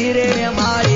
ೀರೆ Maya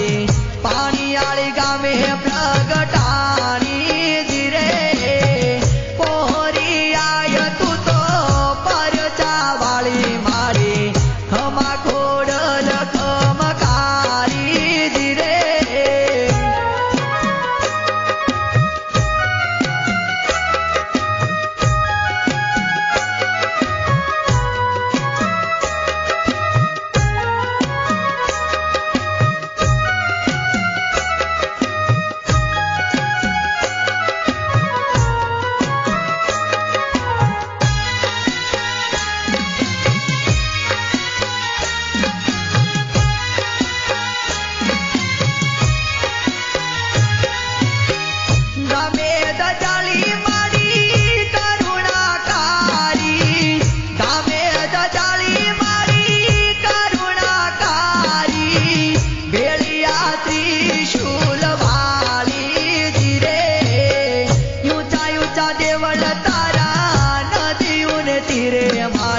am I?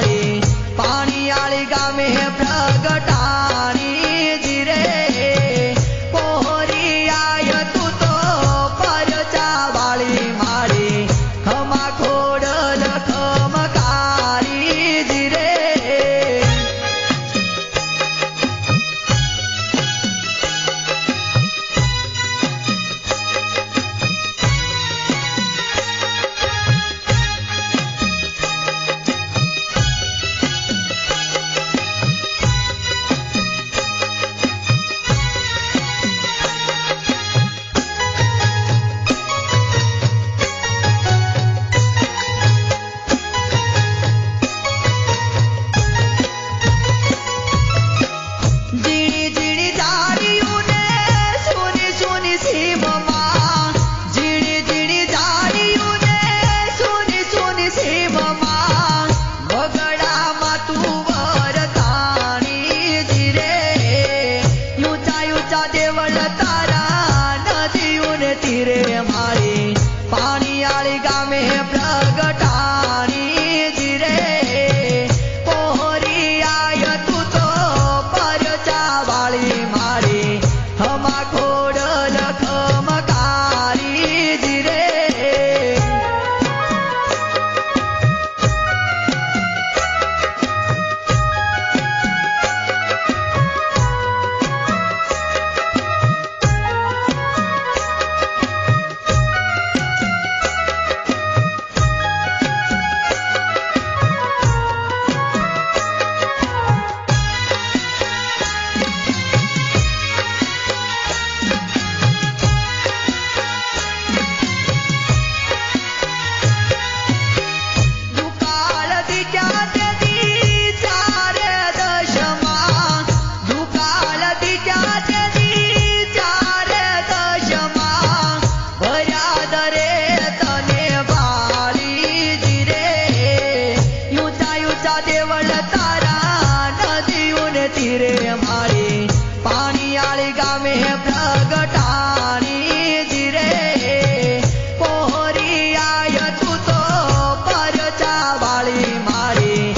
हमारी મારી પાણીયાળી ગામે પ્રગટાણી જીરે. પોરી આય તું તો પરચા વાળી મારી.